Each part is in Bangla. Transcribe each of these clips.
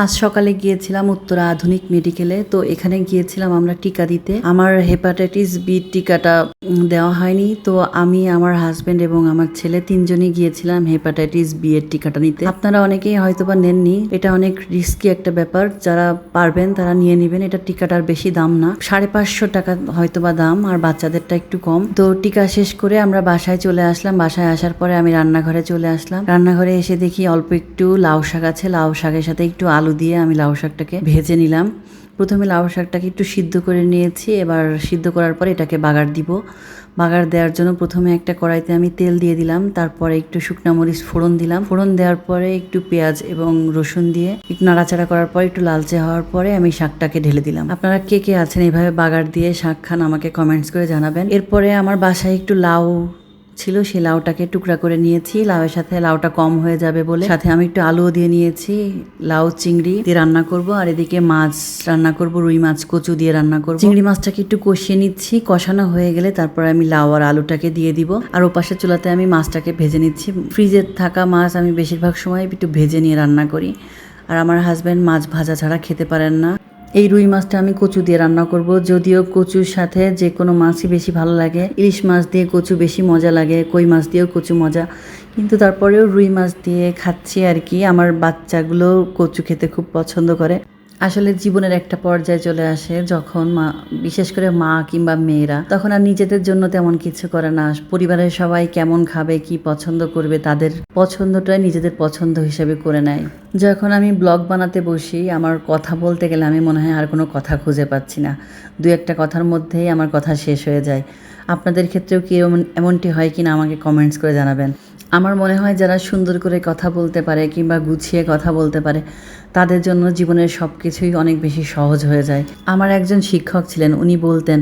আজ সকালে গিয়েছিলাম উত্তরা আধুনিক মেডিকেলে, তো এখানে গিয়েছিলাম আমরা টিকা দিতে। আমার হেপাটাইটিস বি টিকাটা দেওয়া হয়নি, তো আমি, আমার হাজবেন্ড এবং আমার ছেলে তিনজনই গিয়েছিলাম হেপাটাইটিস বি এর টিকাটা নিতে। আপনারা অনেকেই হয়তো বা নেননি, এটা অনেক রিস্কি একটা ব্যাপার। যারা পারবেন, তারা নিয়ে নেবেন, এটা টিকাটার বেশি দাম না। সাড়ে পাঁচশো টাকা হয়তো বা দাম, আর বাচ্চাদেরটা একটু কম। তো টিকা শেষ করে আমরা বাসায় চলে আসলাম। বাসায় আসার পরে আমি রান্নাঘরে চলে আসলাম। রান্নাঘরে এসে দেখি অল্প একটু লাউ শাক আছে, লাউ শাকের সাথে একটু আলু দিয়ে আমি লাউ শাকটাকে ভেজে নিলাম। প্রথমে লাউ শাকটাকে একটু সিদ্ধ করে নিয়েছি, এবার সিদ্ধ করার পরে এটাকে বাগার দিব। বাগার দেওয়ার জন্য প্রথমে একটা কড়াইতে আমি তেল দিয়ে দিলাম, তারপরে একটু শুকনা মরিচ ফোড়ন দিলাম। ফোড়ন দেওয়ার পরে একটু পেঁয়াজ এবং রসুন দিয়ে একটু নাড়াচাড়া করার পরে একটু লালচে হওয়ার পরে আমি শাকটাকে ঢেলে দিলাম। আপনারা কে কে আছেন এইভাবে বাগার দিয়ে শাক খান আমাকে কমেন্টস করে জানাবেন। এরপরে আমার বাসায় একটু লাউ ছিল, সেই লাউটাকে টুকরা করে নিয়েছি। লাউয়ের সাথে লাউটা কম হয়ে যাবে বলে। সাথে আমি একটু আলুও দিয়ে নিয়েছি, লাউ, চিংড়ি দিয়ে রান্না করব। আর এদিকে মাছ রান্না করব, রুই মাছ, কচু দিয়ে রান্না করব। চিংড়ি মাছটাকে একটু কষিয়ে নিচ্ছি। কষানো হয়ে গেলে তারপর আমি লাউ আর আলুটাকে দিয়ে দিব। আর ওপাশে চুলাতে আমি মাছটাকে ভেজে নিচ্ছি। ফ্রিজে থাকা মাছ আমি বেশিরভাগ সময় একটু ভেজে নিয়ে রান্না করি। আর আমার হাজব্যান্ড মাছ ভাজা ছাড়া খেতে পারেন না। এই রুই মাছটা আমি কচু দিয়ে রান্না করব। যদিও কচুর সাথে যে কোনো মাছই বেশি ভালো লাগে। ইলিশ মাছ দিয়ে কচু বেশি মজা লাগে, কই মাছ দিয়েও কচু মজা। কিন্তু তারপরেও রুই মাছ দিয়ে খাচ্ছি আর কি। আমার বাচ্চাগুলো কচু খেতে খুব পছন্দ করে। আসলে জীবনের একটা পর্যায়ে চলে আসে যখন মা, বিশেষ করে মা কিংবা মেয়েরা, তখন আর নিজেদের জন্য তেমন কিছু করে না। পরিবারের সবাই কেমন খাবে, কি পছন্দ করবে, তাদের পছন্দটাই নিজেদের পছন্দ হিসেবে করে নেয়। যখন আমি ব্লগ বানাতে বসি, আমার কথা বলতে গেলে আমি মনে হয় আর কোনো কথা খুঁজে পাচ্ছি না। দু একটা কথার মধ্যেই আমার কথা শেষ হয়ে যায়। আপনাদের ক্ষেত্রেও কি এমন- এমনটি হয় কিনা আমাকে কমেন্টস করে জানাবেন। আমার মনে হয় যারা সুন্দর করে কথা বলতে পারে কিংবা গুছিয়ে কথা বলতে পারে তাদের জন্য জীবনের সব কিছুই অনেক বেশি সহজ হয়ে যায়। আমার একজন শিক্ষক ছিলেন, উনি বলতেন,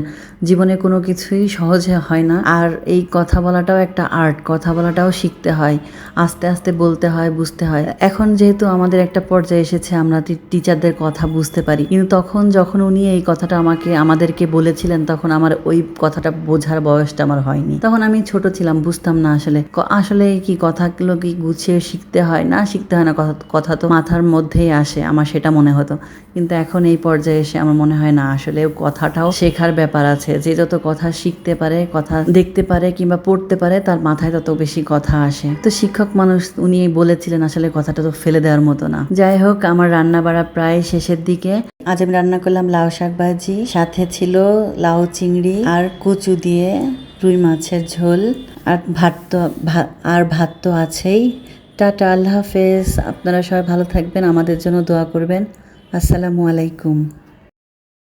জীবনে কোনো কিছুই সহজে হয় না, আর এই কথা বলাটাও একটা আর্ট, কথা বলাটাও শিখতে হয়, আস্তে আস্তে বলতে হয়, বুঝতে হয়। এখন যেহেতু আমাদের একটা পর্যায়ে এসেছে, আমরা টিচারদের কথা বুঝতে পারি। কিন্তু তখন যখন উনি এই কথাটা আমাকে, আমাদেরকে বলেছিলেন, তখন আমার ওই কথাটা বোঝার বয়সটা আমার হয়নি। তখন আমি ছোট ছিলাম, বুঝতাম না আসলে। আসলে কি কথাগুলো কি গুছিয়ে শিখতে হয়, না শিখতে হয় না, কথা কথা তো মাথার মধ্যেই আসে, আমার সেটা মনে হতো। কিন্তু এখন এই পর্যায়ে এসে আমার মনে হয় না, আসলে কথাটাও শেখার ব্যাপার আছে। যে যত কথা শিখতে পারে, কথা দেখতে পারে কিংবা পড়তে পারে, তার মাথায় তত বেশি কথা আসে। তো শিক্ষক মানুষ, উনি বলেছিলেন, আসলে কথাটা তো ফেলে দেওয়ার মতো না। যাই হোক, আমার রান্না বাড়া প্রায় শেষের দিকে। আজ আমি রান্না করলাম লাউ শাক ভাজি, সাথে ছিল লাউ চিংড়ি আর কচু দিয়ে রুই মাছের ঝোল। আর ভাত তো আর ভাত তো আছেই। টাটা আল্লাহ হাফেজ। আপনারা সবাই ভালো থাকবেন আমাদের জন্য দোয়া করবেন। আসসালামু আলাইকুম।